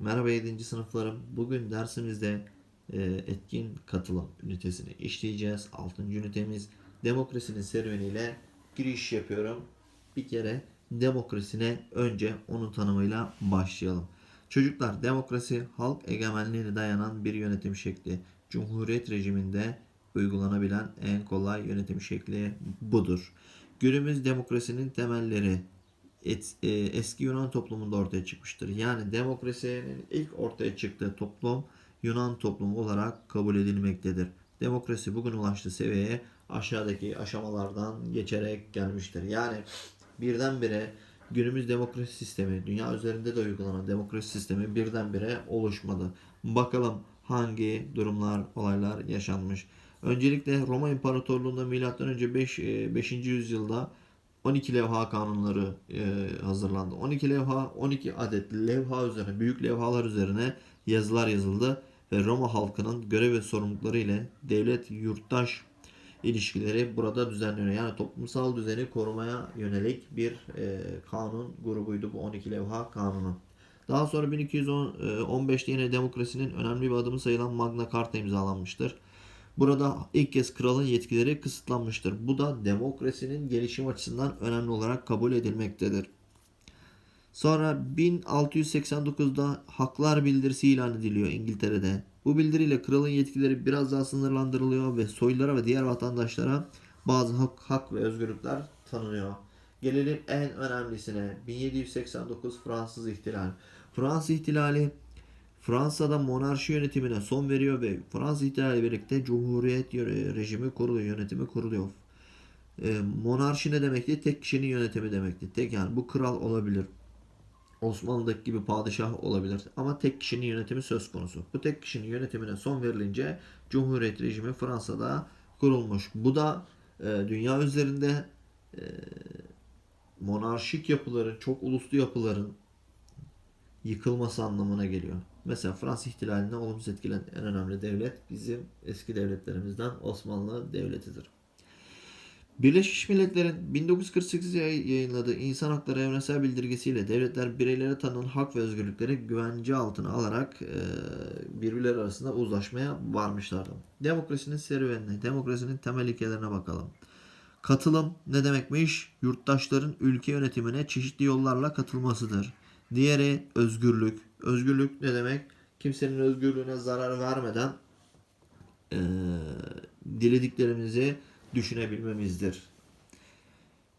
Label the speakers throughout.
Speaker 1: Merhaba 7. sınıflarım. Bugün dersimizde e, etkin katılım ünitesini işleyeceğiz. 6. ünitemiz demokrasinin serüveniyle giriş yapıyorum. Bir kere demokrasine önce onun tanımıyla başlayalım. Çocuklar demokrasi halk egemenliğine dayanan bir yönetim şekli. Cumhuriyet rejiminde uygulanabilen en kolay yönetim şekli budur. Günümüz demokrasinin temelleri et- e, eski Yunan toplumunda ortaya çıkmıştır. Yani demokrasinin ilk ortaya çıktığı toplum Yunan toplumu olarak kabul edilmektedir. Demokrasi bugün ulaştığı seviyeye aşağıdaki aşamalardan geçerek gelmiştir. Yani birdenbire günümüz demokrasi sistemi, dünya üzerinde de uygulanan demokrasi sistemi birdenbire oluşmadı. Bakalım hangi durumlar, olaylar yaşanmış. Öncelikle Roma İmparatorluğu'nda M.Ö. 5. 5. yüzyılda 12 levha kanunları e, hazırlandı. 12 levha, 12 adet levha üzerine, büyük levhalar üzerine yazılar yazıldı ve Roma halkının görev ve sorumlulukları ile devlet yurttaş ilişkileri burada düzenleniyor. Yani toplumsal düzeni korumaya yönelik bir e, kanun grubuydu bu 12 levha kanunu. Daha sonra 1215'te yine demokrasinin önemli bir adımı sayılan Magna Carta imzalanmıştır. Burada ilk kez kralın yetkileri kısıtlanmıştır. Bu da demokrasinin gelişim açısından önemli olarak kabul edilmektedir. Sonra 1689'da Haklar Bildirisi ilan ediliyor İngiltere'de. Bu bildiriyle kralın yetkileri biraz daha sınırlandırılıyor ve soylulara ve diğer vatandaşlara bazı hak, hak ve özgürlükler tanınıyor. Gelelim en önemlisine. 1789 Fransız İhtilali. Fransız İhtilali Fransa'da monarşi yönetimine son veriyor ve Fransız ihtilali birlikte Cumhuriyet rejimi kuruluyor, yönetimi kuruluyor. E, monarşi ne demekti? Tek kişinin yönetimi demekti. Tek yani bu kral olabilir. Osmanlı'daki gibi padişah olabilir ama tek kişinin yönetimi söz konusu. Bu tek kişinin yönetimine son verilince Cumhuriyet rejimi Fransa'da kurulmuş. Bu da e, dünya üzerinde e, monarşik yapıların, çok uluslu yapıların yıkılması anlamına geliyor. Mesela Fransız ihtilalinden olumsuz etkilenen en önemli devlet bizim eski devletlerimizden Osmanlı Devleti'dir. Birleşmiş Milletler'in 1948 yay- yayınladığı İnsan Hakları Evrensel Bildirgesiyle devletler bireylere tanınan hak ve özgürlükleri güvence altına alarak birbirleri arasında uzlaşmaya varmışlardı. Demokrasinin serüvenine, demokrasinin temel ilkelerine bakalım. Katılım ne demekmiş? Yurttaşların ülke yönetimine çeşitli yollarla katılmasıdır. Diğeri özgürlük. Özgürlük ne demek? Kimsenin özgürlüğüne zarar vermeden eee, dilediklerimizi düşünebilmemizdir.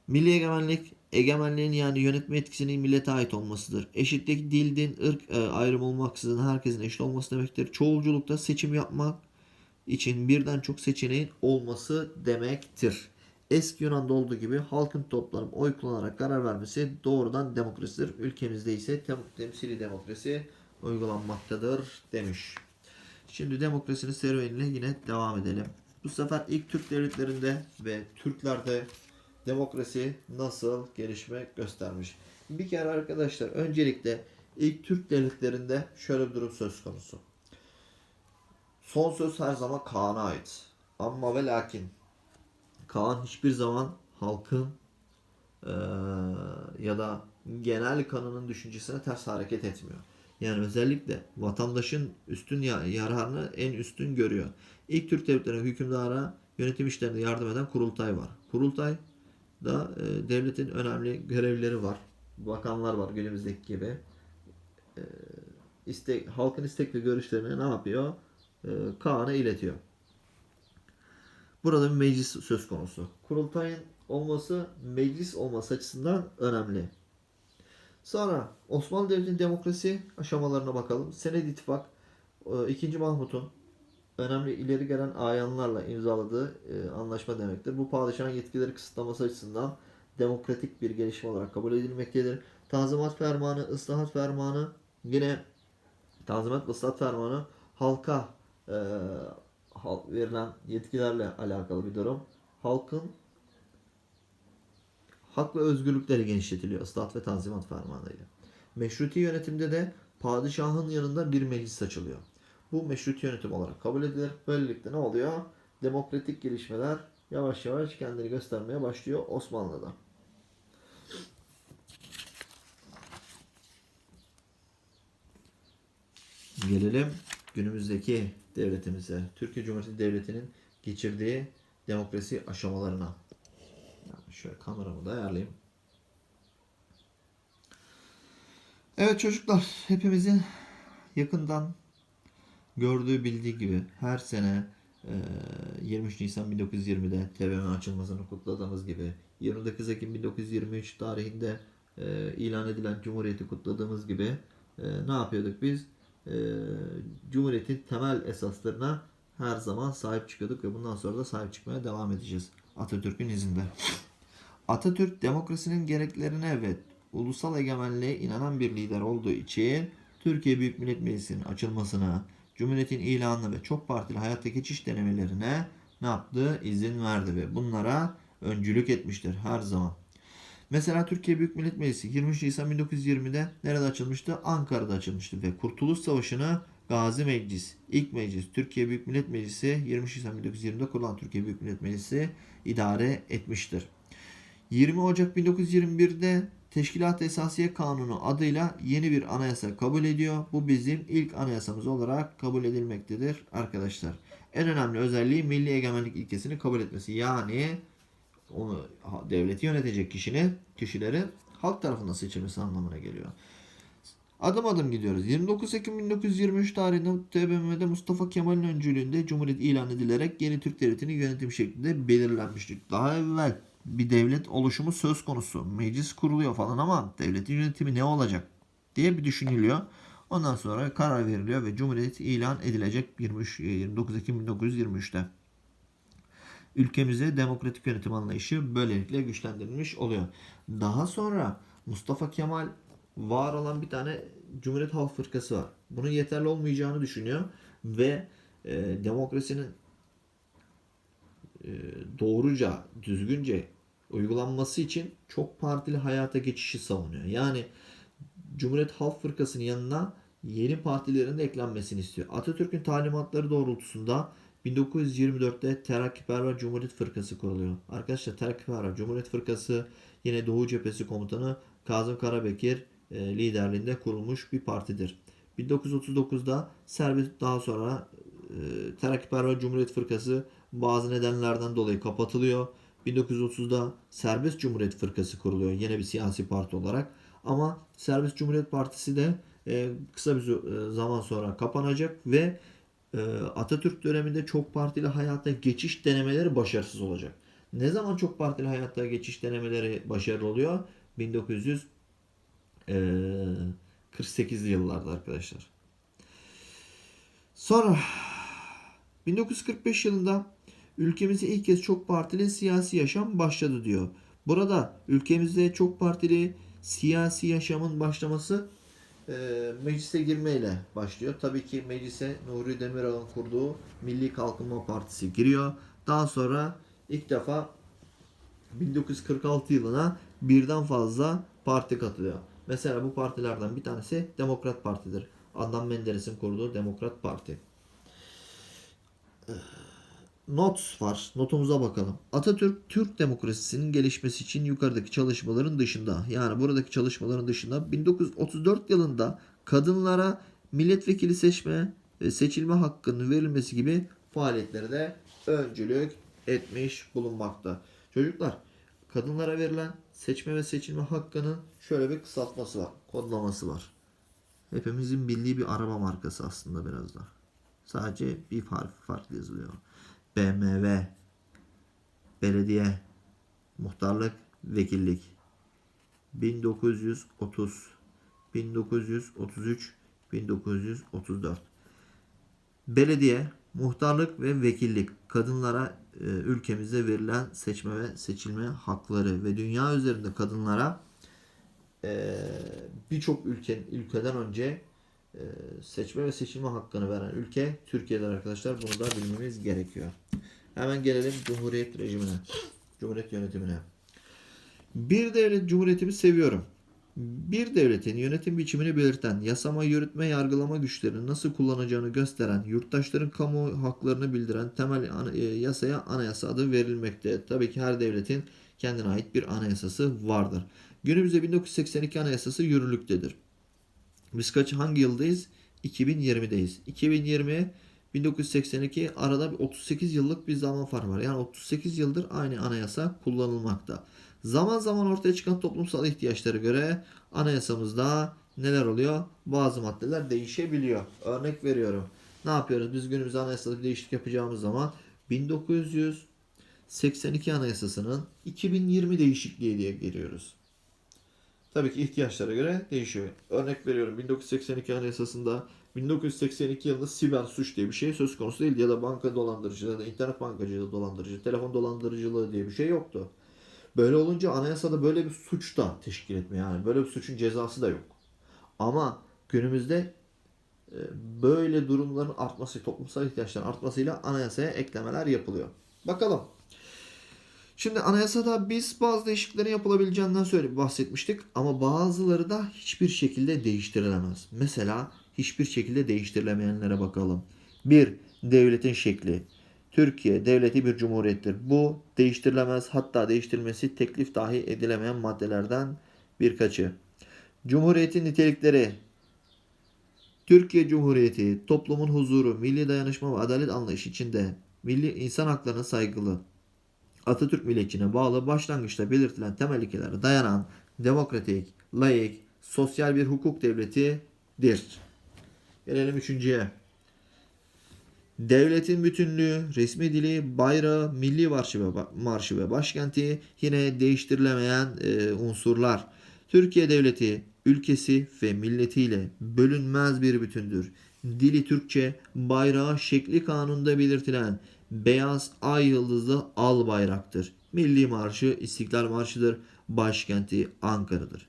Speaker 1: Milli egemenlik, egemenliğin yani yönetme etkisinin millete ait olmasıdır. Eşitlik dil, din, ırk e, ayrım olmaksızın herkesin eşit olması demektir. Çoğulculukta seçim yapmak için birden çok seçeneğin olması demektir. Eski Yunan'da olduğu gibi halkın toplanıp oy kullanarak karar vermesi doğrudan demokrasidir. Ülkemizde ise tem- temsili demokrasi uygulanmaktadır demiş. Şimdi demokrasinin serüvenine yine devam edelim. Bu sefer ilk Türk devletlerinde ve Türklerde demokrasi nasıl gelişme göstermiş. Bir kere arkadaşlar öncelikle ilk Türk devletlerinde şöyle bir durum söz konusu. Son söz her zaman Kaan'a ait. Ama ve lakin Kaan hiçbir zaman halkın eee, ya da genel kanının düşüncesine ters hareket etmiyor. Yani özellikle vatandaşın üstün ya- yararını en üstün görüyor. İlk Türk devletlerinin hükümdara yönetim işlerinde yardım eden kurultay var. Kurultay da e, devletin önemli görevleri var. Bakanlar var günümüzdeki gibi. E, istek, halkın istek ve görüşlerini ne yapıyor? E, Kaan'a iletiyor. Burada bir meclis söz konusu. Kurultayın olması meclis olması açısından önemli. Sonra Osmanlı Devleti'nin demokrasi aşamalarına bakalım. Sened İttifak 2. Mahmut'un önemli ileri gelen ayanlarla imzaladığı e, anlaşma demektir. Bu padişahın yetkileri kısıtlaması açısından demokratik bir gelişme olarak kabul edilmektedir. Tanzimat Fermanı, ıslahat Fermanı yine Tanzimat ve ıslahat Fermanı halka e, verilen yetkilerle alakalı bir durum. Halkın hak ve özgürlükleri genişletiliyor ıslahat ve tanzimat fermanıyla. Meşruti yönetimde de padişahın yanında bir meclis açılıyor. Bu meşruti yönetim olarak kabul edilir. Böylelikle ne oluyor? Demokratik gelişmeler yavaş yavaş kendini göstermeye başlıyor Osmanlı'da. Gelelim günümüzdeki devletimize. Türkiye Cumhuriyeti Devleti'nin geçirdiği demokrasi aşamalarına. Yani şöyle kameramı da ayarlayayım. Evet çocuklar hepimizin yakından gördüğü bildiği gibi her sene e, 23 Nisan 1920'de TBMM açılmasını kutladığımız gibi 29 Ekim 1923 tarihinde e, ilan edilen Cumhuriyeti kutladığımız gibi e, ne yapıyorduk biz? E, Cumhuriyetin temel esaslarına her zaman sahip çıkıyorduk ve bundan sonra da sahip çıkmaya devam edeceğiz Atatürk'ün izinde. Atatürk demokrasinin gereklerine ve ulusal egemenliğe inanan bir lider olduğu için Türkiye Büyük Millet Meclisi'nin açılmasına, Cumhuriyet'in ilanına ve çok partili hayata geçiş denemelerine ne yaptı? İzin verdi ve bunlara öncülük etmiştir her zaman. Mesela Türkiye Büyük Millet Meclisi 23 Nisan 1920'de nerede açılmıştı? Ankara'da açılmıştı ve Kurtuluş Savaşı'nı Gazi Meclis, ilk meclis, Türkiye Büyük Millet Meclisi 23 Nisan 1920'de kurulan Türkiye Büyük Millet Meclisi idare etmiştir. 20 Ocak 1921'de Teşkilat Esasiye Kanunu adıyla yeni bir anayasa kabul ediyor. Bu bizim ilk anayasamız olarak kabul edilmektedir arkadaşlar. En önemli özelliği milli egemenlik ilkesini kabul etmesi. Yani onu devleti yönetecek kişinin kişilerin halk tarafından seçilmesi anlamına geliyor. Adım adım gidiyoruz. 29 Ekim 1923 tarihinde TBMM'de Mustafa Kemal'in öncülüğünde Cumhuriyet ilan edilerek yeni Türk Devleti'nin yönetim şeklinde belirlenmiştir. Daha evvel bir devlet oluşumu söz konusu. Meclis kuruluyor falan ama devletin yönetimi ne olacak diye bir düşünülüyor. Ondan sonra karar veriliyor ve Cumhuriyet ilan edilecek 23, 29 Ekim 1923'te. Ülkemize demokratik yönetim anlayışı böylelikle güçlendirilmiş oluyor. Daha sonra Mustafa Kemal var olan bir tane Cumhuriyet Halk Fırkası var. Bunun yeterli olmayacağını düşünüyor ve e, demokrasinin e, doğruca, düzgünce uygulanması için çok partili hayata geçişi savunuyor. Yani Cumhuriyet Halk Fırkası'nın yanına yeni partilerin de eklenmesini istiyor. Atatürk'ün talimatları doğrultusunda 1924'te Terakkiperver Cumhuriyet Fırkası kuruluyor. Arkadaşlar Terakkiperver Cumhuriyet Fırkası yine Doğu Cephesi Komutanı Kazım Karabekir e, liderliğinde kurulmuş bir partidir. 1939'da serbest daha sonra e, Terakkiperver Cumhuriyet Fırkası bazı nedenlerden dolayı kapatılıyor. 1930'da Serbest Cumhuriyet Fırkası kuruluyor yine bir siyasi parti olarak. Ama Serbest Cumhuriyet Partisi de e, kısa bir e, zaman sonra kapanacak ve Atatürk döneminde çok partili hayata geçiş denemeleri başarısız olacak. Ne zaman çok partili hayata geçiş denemeleri başarılı oluyor? 1948'li yıllarda arkadaşlar. Sonra 1945 yılında ülkemizde ilk kez çok partili siyasi yaşam başladı diyor. Burada ülkemizde çok partili siyasi yaşamın başlaması e, meclise girmeyle başlıyor. Tabii ki meclise Nuri Demirel'in kurduğu Milli Kalkınma Partisi giriyor. Daha sonra ilk defa 1946 yılına birden fazla parti katılıyor. Mesela bu partilerden bir tanesi Demokrat Parti'dir. Adnan Menderes'in kurduğu Demokrat Parti. Not var. Notumuza bakalım. Atatürk Türk demokrasisinin gelişmesi için yukarıdaki çalışmaların dışında yani buradaki çalışmaların dışında 1934 yılında kadınlara milletvekili seçme ve seçilme hakkının verilmesi gibi faaliyetlere de öncülük etmiş bulunmakta. Çocuklar kadınlara verilen seçme ve seçilme hakkının şöyle bir kısaltması var. Kodlaması var. Hepimizin bildiği bir araba markası aslında biraz da. Sadece bir harf farklı yazılıyor. BMW, belediye, muhtarlık, vekillik. 1930, 1933, 1934. Belediye, muhtarlık ve vekillik kadınlara e, ülkemizde verilen seçme ve seçilme hakları ve dünya üzerinde kadınlara e, birçok ülkenin ülkeden önce seçme ve seçilme hakkını veren ülke Türkiye'dir arkadaşlar. Bunu da bilmemiz gerekiyor. Hemen gelelim Cumhuriyet rejimine. Cumhuriyet yönetimine. Bir devlet cumhuriyetimi seviyorum. Bir devletin yönetim biçimini belirten, yasama, yürütme, yargılama güçlerini nasıl kullanacağını gösteren, yurttaşların kamu haklarını bildiren temel e, yasaya anayasa adı verilmekte. Tabii ki her devletin kendine ait bir anayasası vardır. Günümüzde 1982 anayasası yürürlüktedir. Biz kaç hangi yıldayız? 2020'deyiz. 2020 1982 arada bir 38 yıllık bir zaman farkı var. Yani 38 yıldır aynı anayasa kullanılmakta. Zaman zaman ortaya çıkan toplumsal ihtiyaçlara göre anayasamızda neler oluyor? Bazı maddeler değişebiliyor. Örnek veriyorum. Ne yapıyoruz? Biz günümüzde anayasada bir değişiklik yapacağımız zaman 1982 anayasasının 2020 değişikliği diye giriyoruz. Tabii ki ihtiyaçlara göre değişiyor. Örnek veriyorum 1982 Anayasası'nda 1982 yılında siber suç diye bir şey söz konusu değildi. Ya da banka dolandırıcılığı ya da internet bankacılığı dolandırıcılığı, telefon dolandırıcılığı diye bir şey yoktu. Böyle olunca anayasada böyle bir suç da teşkil etmiyor. Yani böyle bir suçun cezası da yok. Ama günümüzde e, böyle durumların artması, toplumsal ihtiyaçların artmasıyla anayasaya eklemeler yapılıyor. Bakalım. Şimdi anayasada biz bazı değişikliklerin yapılabileceğinden söyle bahsetmiştik ama bazıları da hiçbir şekilde değiştirilemez. Mesela hiçbir şekilde değiştirilemeyenlere bakalım. 1. Devletin şekli. Türkiye devleti bir cumhuriyettir. Bu değiştirilemez hatta değiştirilmesi teklif dahi edilemeyen maddelerden birkaçı. Cumhuriyetin nitelikleri Türkiye Cumhuriyeti toplumun huzuru, milli dayanışma ve adalet anlayışı içinde milli insan haklarına saygılı, Atatürk milliyetçiliğine bağlı başlangıçta belirtilen temel ilkelere dayanan demokratik, layık, sosyal bir hukuk devletidir. Gelelim üçüncüye. Devletin bütünlüğü, resmi dili, bayrağı, milli marşı ve, marşı ve başkenti yine değiştirilemeyen e, unsurlar. Türkiye devleti ülkesi ve milletiyle bölünmez bir bütündür. Dili Türkçe, bayrağı şekli kanunda belirtilen beyaz ay yıldızlı al bayraktır. Milli marşı İstiklal Marşı'dır. Başkenti Ankara'dır.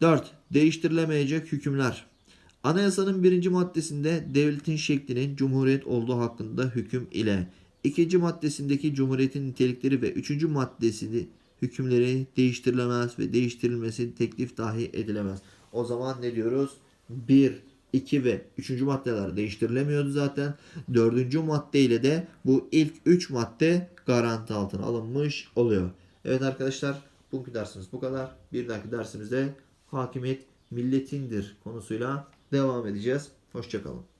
Speaker 1: 4. Değiştirilemeyecek hükümler. Anayasanın birinci maddesinde devletin şeklinin cumhuriyet olduğu hakkında hüküm ile ikinci maddesindeki cumhuriyetin nitelikleri ve üçüncü maddesini hükümleri değiştirilemez ve değiştirilmesi teklif dahi edilemez. O zaman ne diyoruz? 1, 2 ve 3. maddeler değiştirilemiyordu zaten. 4. madde ile de bu ilk 3 madde garanti altına alınmış oluyor. Evet arkadaşlar bugünkü dersimiz bu kadar. Bir dahaki dersimizde hakimiyet milletindir konusuyla devam edeceğiz. Hoşçakalın.